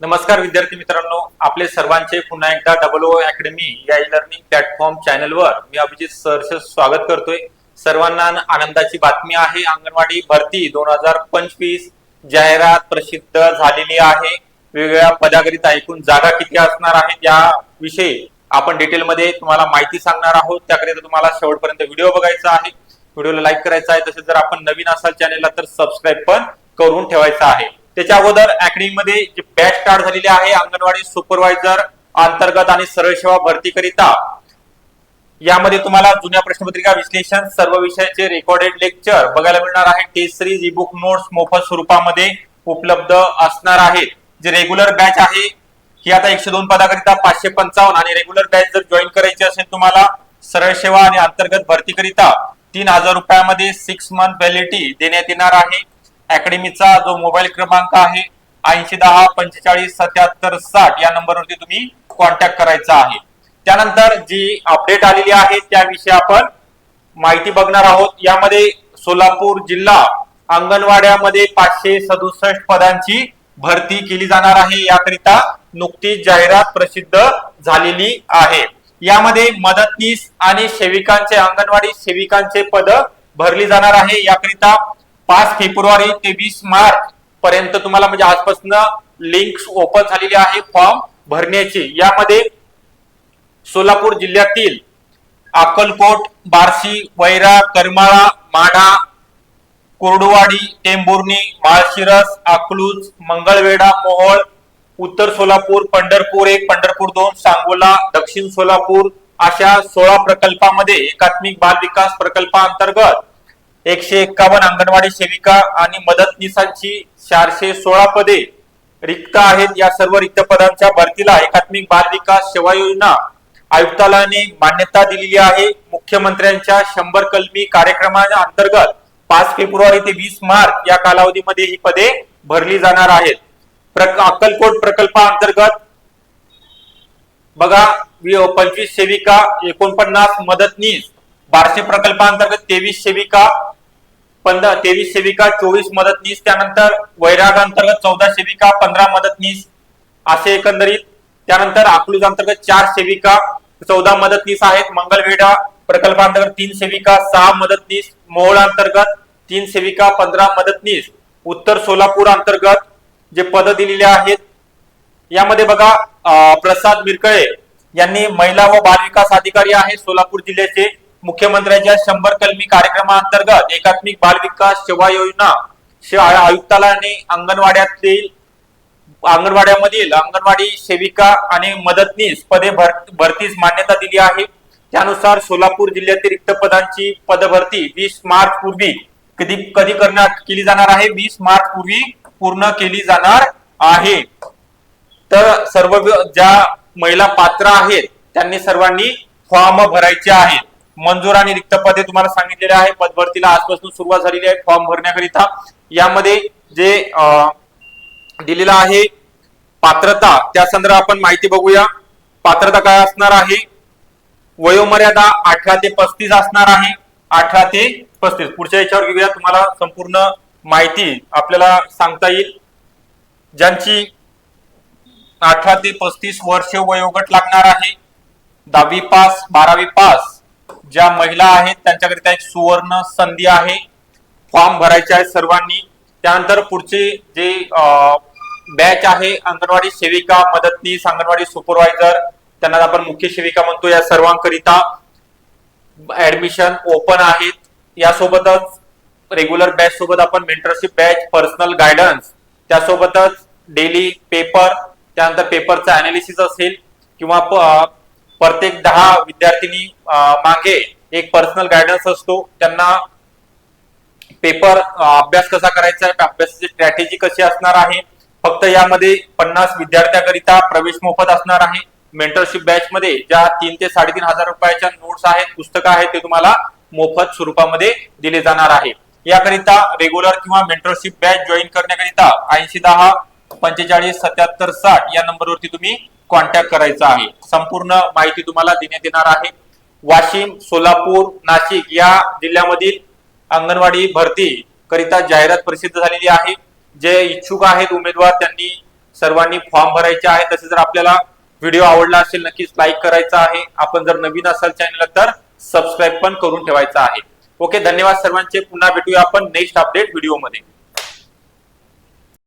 नमस्कार विद्यार्थी मित्रांनो. आपले सर्वांचे पुन्हा एकदा डबल ओ अकॅडमी या ई लर्निंग प्लॅटफॉर्म चॅनलवर मी अभिजित सर स्वागत करतोय. सर्वांना आनंदाची बातमी आहे. अंगणवाडी भरती दोन हजार पंचवीस जाहिरात प्रसिद्ध झालेली आहे. वेगवेगळ्या पदाकरिता ऐकून जागा किती असणार आहेत याविषयी आपण डिटेलमध्ये तुम्हाला माहिती सांगणार आहोत. त्याकरिता तुम्हाला शेवटपर्यंत व्हिडिओ बघायचा आहे. व्हिडिओला लाईक करायचा आहे. तसेच जर आपण नवीन असाल चॅनेलला तर सबस्क्राईब पण करून ठेवायचा आहे. त्याच्या अगोदर अकॅडमीमध्ये मध्ये बॅच स्टार्ट झालेली आहे. अंगणवाडी सुपरवायझर अंतर्गत आणि सरळ सेवा भरती करिता. यामध्ये तुम्हाला जुन्या प्रश्नपत्रिका विश्लेषण सर्व विषयाचे रेकॉर्डेड लेक्चर बघायला मिळणार आहे. Test series e book notes मोफत स्वरूपामध्ये उपलब्ध असणार आहेत. जे रेग्युलर बॅच आहे ही आता एकशे दोन पदाकरिता पाचशे पंचावन्न आणि रेग्युलर बॅच जर जॉईन करायची असेल तुम्हाला सरळ सेवा आणि अंतर्गत भरती करिता तीन हजार रुपयामध्ये सिक्स मंथ व्हॅलिडिटी देण्यात येणार आहे. अकॅडमीचा जो मोबाईल क्रमांक आहे ऐंशी दहा पंचेचाळीस सत्याहत्तर साठ या नंबरवरती तुम्ही कॉन्टॅक्ट करायचा आहे. त्यानंतर जी अपडेट आलेली आहे त्याविषयी आपण माहिती बघणार आहोत. यामध्ये सोलापूर जिल्हा अंगणवाड्यामध्ये पाचशे सदुसष्ट पदांची भरती केली जाणार आहे. याकरिता नुकतीच जाहिरात प्रसिद्ध झालेली आहे. यामध्ये मदतनीस आणि सेविकांचे अंगणवाडी सेविकांचे पद भरली जाणार आहे. याकरिता पाच फेब्रुवारी ते वीस मार्च पर्यंत तुम्हाला म्हणजे आजपासून लिंक ओपन झालेली आहे फॉर्म भरण्याची. यामध्ये सोलापूर जिल्ह्यातील अक्कलकोट बार्शी वैरा करमाळा माढा कोरडवाडी टेंभुर्णी माळशिरस अकलूज मंगळवेढा मोहोळ उत्तर सोलापूर पंढरपूर एक पंढरपूर दोन सांगोला दक्षिण सोलापूर अशा सोळा प्रकल्पामध्ये एकात्मिक बाल विकास प्रकल्पाअंतर्गत एकशे एक्कावन्न अंगणवाडी सेविका आणि मदतनीसांची चारशे सोळा पदे रिक्त आहेत. या सर्व रिक्त पदांच्या भरतीला एकात्मिक बाल विकास सेवा योजना आयुक्तालयाने मान्यता दिलेली आहे. मुख्यमंत्र्यांच्या शंभर कलमी कार्यक्रमाच्या अंतर्गत पाच फेब्रुवारी ते वीस मार्च या कालावधीमध्ये ही पदे भरली जाणार आहेत. प्रक- अक्कलकोट प्रकल्पाअंतर्गत बघा पंचवीस सेविका एकोणपन्नास मदतनीस बारशे प्रकल्पांतर्गत तेवीस सेविका पंधरा तेवीस सेविका चोवीस मदतनीस त्यानंतर वैराग अंतर्गत चौदा सेविका पंधरा मदतनीस असे एकंदरीत. त्यानंतर अकलूज अंतर्गत चार सेविका चौदा मदतनीस आहेत. मंगलवेढा प्रकल्पांतर्गत तीन सेविका सहा मदतनीस मोहोळ अंतर्गत तीन सेविका पंधरा मदतनीस उत्तर सोलापूर अंतर्गत जे पद दिलेले आहेत यामध्ये बघा अं, प्रसाद मिरकळे यांनी महिला व बाल विकास अधिकारी आहेत सोलापूर जिल्ह्याचे. मुख्यमंत्र्यांच्या शंभर कलमी कार्यक्रमाअंतर्गत एकात्मिक बाल विकास सेवा योजना शाळा आयुक्तालयाने अंगणवाड्यातील अंगणवाड्यामधील अंगणवाडी सेविका आणि मदतनीस पदे भर भरतीस मान्यता दिली आहे. त्यानुसार सोलापूर जिल्ह्यातील रिक्त पदांची पदभरती वीस मार्च पूर्वी कधी कधी करण्यात केली जाणार आहे? वीस मार्च पूर्वी पूर्ण केली जाणार आहे. तर सर्व ज्या महिला पात्र आहेत त्यांनी सर्वांनी फॉर्म भरायचे आहेत. मंजूर आणि रिक्त पदे तुम्हाला सांगितलेले आहे. पदभरतीला आजपासून सुरुवात झालेली आहे फॉर्म भरण्याकरिता. यामध्ये जे दिलेला दिलेलं आहे पात्रता त्या संदर्भात आपण माहिती बघूया. पात्रता काय असणार आहे? वयोमर्यादा अठरा ते पस्तीस असणार आहे. अठरा ते पस्तीस. पुढच्या याच्यावर घेऊया. तुम्हाला संपूर्ण माहिती आपल्याला सांगता येईल. ज्यांची अठरा ते पस्तीस वर्ष वयोगट लागणार आहे. दहावी पास बारावी पास ज्या महिला आहेत त्यांच्याकरिता एक सुवर्ण संधी आहे. फॉर्म भरायचे आहे सर्वांनी. त्यानंतर पुढचे जे बॅच आहे अंगणवाडी सेविका मदतनीस अंगणवाडी सुपरवायझर त्यांना आपण मुख्य सेविका म्हणतो या सर्वांकरिता. ऍडमिशन ओपन आहेत. यासोबतच रेग्युलर बॅच सोबत आपण मेंटरशिप बॅच पर्सनल गायडन्स त्यासोबतच डेली पेपर त्यानंतर पेपरचं अनालिसिस असेल किंवा प- प्रत्येक दहा विद्यार्थिनी मागे एक पर्सनल गायडन्स असतो. त्यांना पेपर अभ्यास कसा करायचा आहे अभ्यासाची स्ट्रॅटेजी कशी असणार आहे? फक्त यामध्ये पन्नास विद्यार्थ्यांकरिता प्रवेश मोफत असणार आहे. मेंटरशिप बॅच मध्ये ज्या तीन ते साडेतीन हजार रुपयाच्या नोट्स आहेत पुस्तकं आहेत ते तुम्हाला मोफत स्वरूपामध्ये दिले जाणार आहे. याकरिता रेग्युलर किंवा मेंटरशिप बॅच जॉईन करण्याकरिता ऐंशी दहा पंचेचाळीस सत्याहत्तर साठ या नंबरवरती तुम्ही कॉन्टॅक्ट करायचा आहे. संपूर्ण माहिती तुम्हाला देण्यात येणार आहे. वाशिम सोलापूर नाशिक या जिल्ह्यामधील अंगणवाडी भरती करिता जाहिरात प्रसिद्ध झालेली आहे. जे इच्छुक आहेत उमेदवार त्यांनी सर्वांनी फॉर्म भरायचे आहे. तसे जर आपल्याला व्हिडिओ आवडला असेल नक्कीच लाईक करायचा आहे. आपण जर नवीन असाल चॅनलला तर सबस्क्राईब पण करून ठेवायचा आहे. ओके धन्यवाद सर्वांचे. पुन्हा भेटूया आपण नेक्स्ट अपडेट व्हिडिओमध्ये